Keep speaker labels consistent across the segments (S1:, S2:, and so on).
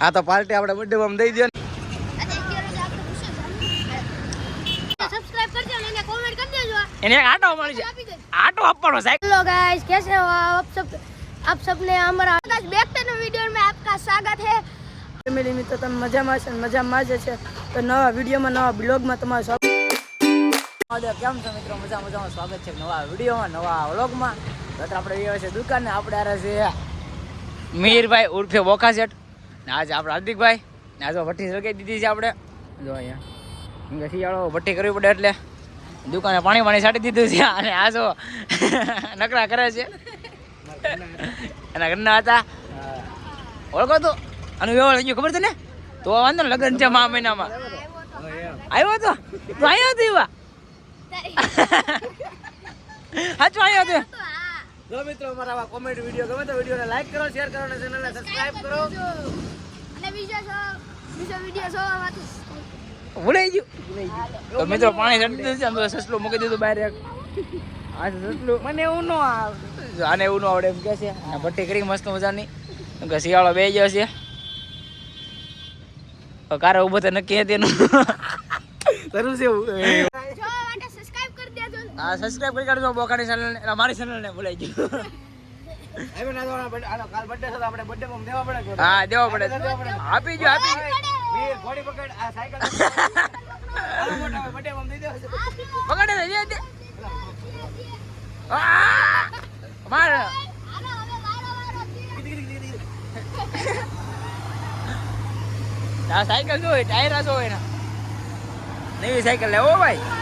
S1: આ તો પાર્ટી આપણે બર્થડે માં દઈ દે
S2: એને
S1: એક આટો
S2: કેસે હો અમારા આજ બેક ટુ આપકા સ્વાગત હે.
S3: ફેમિલી મિત્રો તમે મજામાં છે મજામાં જ છે તો નવા વિડિયોમાં નવા બ્લોગમાં તમારું સ્વાગત.
S1: કેમ છો મિત્રો? મજા મજામાં સ્વાગત છે નવા વિડિયોમાં નવા વ્લોગમાં. તો આપણે દુકાને આપણે મીરભાઈ ઉર્ફે બોકાસેટ. ને આજે આપણે હાર્દિકભાઈ ને આજે ભઠ્ઠી સળગાઈ દીધી છે આપણે. જો અહીંયા. શિયાળો ભઠ્ઠી કરવી પડે એટલે દુકાને પાણી પાણી છાંટી દીધું છે અને આ જો નકરા કરે છે. એના ઘરના હતા. ઓળખો તો? અને વ્યવહાર ગયો ખબર છે ને તો વાંધો ને લગ્ન છે મા મહિનામાં. આવ્યો તો? તું આવ્યો હતો એવા સાચું આવ્યો હતો જો મિત્રો અમારા આવા કોમેન્ટ વીડિયો ગમે તો વિડીયોને લાઈક કરો શેર કરો અને ચેનલને સબસ્ક્રાઇબ કરો.
S2: અને બીજો છો બીજો વિડિયો જોવા
S1: ભૂલાઈ ગયું. તો મિત્રો પાણી ચડી દીધું આમ તો સસલું મૂકી દીધું બહાર એક. આ છે સસલું. મને એવું ન આવડે. આને એવું ન આવડે એમ કે છે. આ ભઠ્ઠી કરી મસ્ત મજાની. કે શિયાળો બે ગયો છે. કારે ઊભો તો નક્કી હતી એનું કરું છે એવું
S2: જોવા માટે સબસ્ક્રાઇબ કરી દેજો
S1: હા સબસ્ક્રાઇબ કરી કાઢજો બોકાની ચેનલ ને. મારી ચેનલ ને ભૂલાઈ ગયું. હા દેવો પડે. આપી જો આપી પકડે! માર. સાયકલ જો ટાયર જો એના નવી સાયકલ લેવો ભાઈ.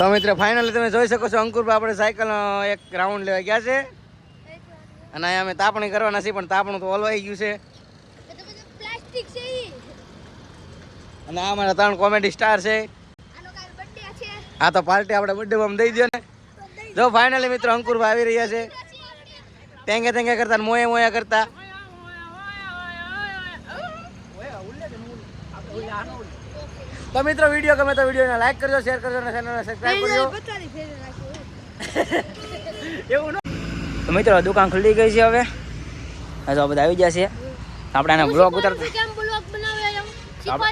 S1: તો મિત્રો ફાઇનલી તમે જોઈ શકો છો, અંકુરભાઈ આપણે સાયકલ એક રાઉન્ડ લેવા ગયા છે. અને અહીંયા અમે તાપણી કરવાના છીએ, પણ તાપણું તો ઓલવાઈ ગયું છે. અને આ અમારા ત્રણ કોમેડી સ્ટાર છે. આ તો પાર્ટી આપણે બર્થડે બમ દઈ દો ને. જો ફાઇનલી મિત્રો અંકુરભાઈ આવી રહ્યા છે. ટેંગે ટેંગે કરતા મોયા મોયા કરતા. તો મિત્રો વીડિયો ગમે તો વિડીયોને લાઈક કરજો શેર કરજો અને ચેનલને સબસ્ક્રાઇબ કરજો. એવું તો મિત્રો દુકાન ખુલી ગઈ છે હવે. તો બધા આવી ગયા છે. આપણે આને બ્લોગ ઉતારતા
S2: કેમ બ્લોગ બનાવે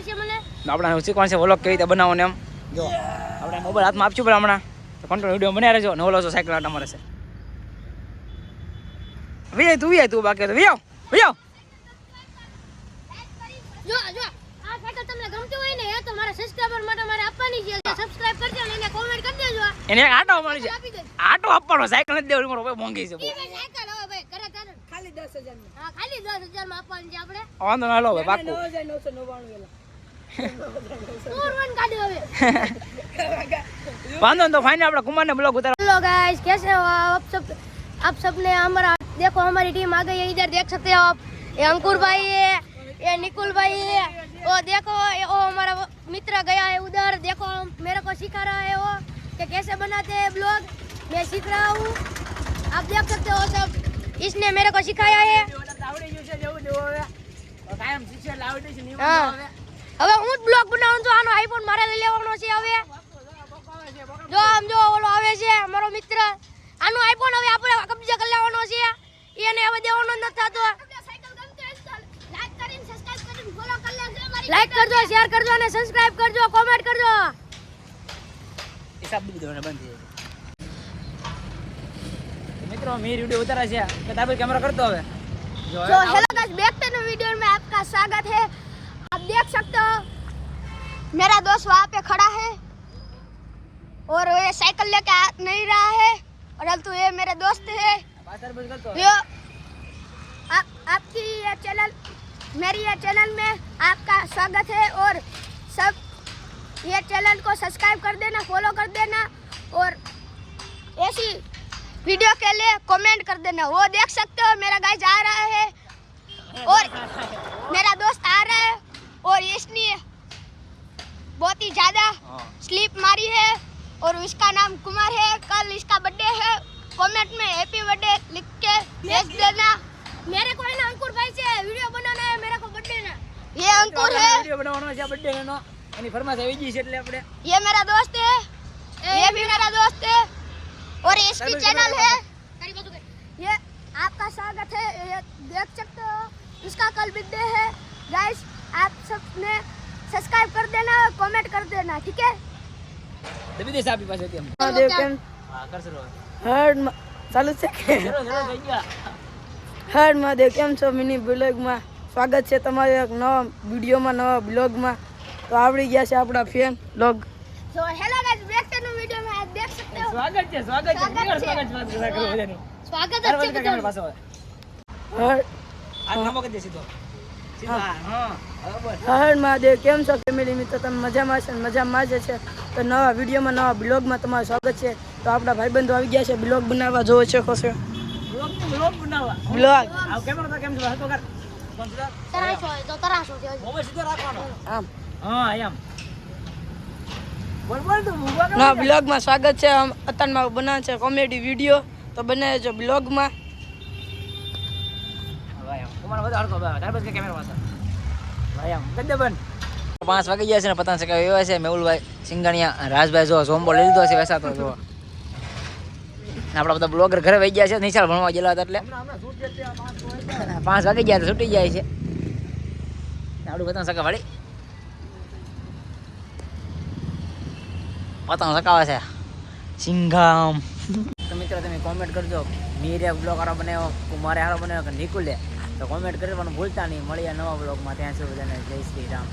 S2: છે મને?
S1: આપણે શીખવાનું છે વ્લોગ કેવી રીતે બનાવવાનો એમ. જો. આપણે મોબાઈલ હાથમાં આપશું પણ હમણાં. તો કંટ્રોલ વીડિયો બનાવી રહેજો ને ઓલો છો સાયકલ આટા મારે છે. વિજય તું વિજય તું બાકી તો. વિયો વિજાવ
S2: જો જો આ સાયકલ તમને ગમતી હોય ને એ તો મારા સબસ્ક્રાઇબર માટે મારે આપવાની છે સબસ્ક્રાઇબ કરજો અને એને કોમેન્ટ કરી દેજો
S1: એને એક આટો મળી છે
S2: આપી દેજો
S1: આટો આપવાનો સાયકલ નથી દેવાની મારો ભાઈ મોંઘી છે બહુ.
S2: ઈ ભાઈ સાયકલ હવે ભાઈ કરે તારે
S3: ખાલી દસ હજાર
S2: હા ખાલી 10000 માં આપવાની છે આપણે
S1: વાંધો ના લો ભાઈ પાક્કું
S3: નવ હજાર નવસો નવ્વાણું વેલા
S2: ફોર વન કાઢ્યો હવે
S1: વાંધો ને તો ફાઇનલ આપણે કુમારને બ્લોગ ઉતાર
S2: हेलो गाइस कैसे हो आप सब आप सबने हमारा देखो हमारी टीम आ गई है इधर देख सकते हो आप ये अंकुर भाई है ये निकुल भाई है वो देखो ये वो हमारा वो मित्र गया है उधर देखो मेरे को सिखा रहा है वो कि कैसे बनाते हैं ब्लॉग मैं सीख रहा हूँ आप देख सकते हो सब इसने मेरे को सिखाया है હા. હવે હું જ બ્લોગ બનાવું છું આનો આઈફોન મારે લઈ લેવાનો છે હવે જો આમ જો ઓલો આવે છે મારો મિત્ર આનો આઈફોન હવે આપણે કબજે કરી લેવાનો છે એને હવે દેવાનો જ નથી થતો લાઈક કરજો શેર કરજો અને સબસ્ક્રાઇબ કરજો કોમેન્ટ કરજો
S1: હિસાબ બી દેવાનો બંધ થઈ જાય મિત્રો મેં વિડીયો ઉતારા છે કે તાબે કેમેરા કરતો હવે જો
S2: तो हेलो गाइस देखते हैं वीडियो में आपका स्वागत है आप देख सकते हो मेरा दोस्त वहाँ पे खड़ा है और ये साइकिल लेके आ नहीं रहा है परंतु ये मेरे दोस्त है
S1: પાછળ બંધ કરતો
S2: यो आप आपकी ये चैनल मेरी ये चैनल में आपका स्वागत है और सब ये चैनल को सब्सक्राइब कर देना फॉलो कर देना और ऐसी वीडियो के लिए कमेंट कर देना। वो देख सकते हो मेरा गाइस आ रहा है और मेरा दोस्त आ रहा है और इसने बहुत ही ज़्यादा स्लीप मारी है और इसका नाम कुमार है। कल इसका बर्थडे है। कमेंट में हैप्पी बर्थडे लिख के भेज देना मेरे को है ना अंकुर भाई से वीडियो बनाना है मेरे को बर्थडे ना अंकुर है
S1: વિડીયો બનાવવાનો છે બર્થડે એનો એની ફરમાશ આવી ગઈ છે એટલે આપણે
S2: ये मेरा दोस्त है ये भी मेरा दोस्त है और इसकी चैनल है ये आपका स्वागत है ये देख सकते हो इसका कल बर्थडे है गाइस आप सबने सब्सक्राइब कर देना और कमेंट कर देना ठीक है
S1: દબી દેશે આપણી પાસે હતી એમ
S3: મહાદેવ કેમ
S1: હા કરશે રો
S3: હર મ- ચાલુ છે કે
S1: ચલો ચલો થઈ ગયા
S3: હર મહાદેવ કેમ છો મિની બ્લોગમાં સ્વાગત છે તમારે એક નવા વિડીયોમાં નવા બ્લોગમાં તો આવડી ગયા છે આપણા ફેન બ્લોગ
S2: तो हेलो गाइस देखते हैं वीडियो में आप देख सकते हो
S1: સ્વાગત છે સ્વાગત છે
S2: સ્વાગત
S1: સ્વાગત
S2: છે.
S1: સ્વાગત સ્વાગત સ્વાગત કરો બધાનું
S2: स्वागत
S1: તાર
S2: है
S1: પાસે કેમેરા પાસે હોય
S3: હર
S1: આ નમો કરી દે સીધો સીધો હા હા બરાબર
S3: હર મહાદેવ કેમ છો ફેમિલી મિત્રો તમે મજામાં છે ને મજામાં જ છે તો નવા વિડીયોમાં નવા બ્લોગમાં તમારું સ્વાગત છે તો આપણા ભાઈબંધો આવી ગયા છે બ્લોગ બનાવવા જોવો છો ખોશો
S1: બ્લોગ બ્લોગ બનાવવા
S3: બ્લોગ
S1: આ કેમેરા તો કેમ છે હતો કર
S3: સ્વાગત છે. અત્યારમાં બનાવે છે કોમેડી વીડિયો તો બનાવે છે બ્લોગમાં
S1: પાંચ વાગી ગયા છે ને પતંગ સકાવ એવા છે મેહુલભાઈ સિંગાણિયા. રાજભાઈ જો સોમબો લીધો છે વેસાતો જો. આપણા બધા બ્લોગર ઘરે વહી ગયા છે નિશાળ ભણવા ગયેલા હતા એટલે. પાંચ વાગી ગયા છૂટી જાય છે. આપણું પતંગ સકા વાળી પતંગ સકાવે છે. સિંઘામ. તો મિત્રો તમે કોમેન્ટ કરજો મીરે બ્લોગ હારો બનાવ્યો કુમારે હારો બનાવ્યો કે નિકુલે? તો કોમેન્ટ કરવાનું ભૂલતા નહીં. મળીએ નવા બ્લોગમાં. ત્યાં સુધી બધાને જય શ્રી રામ.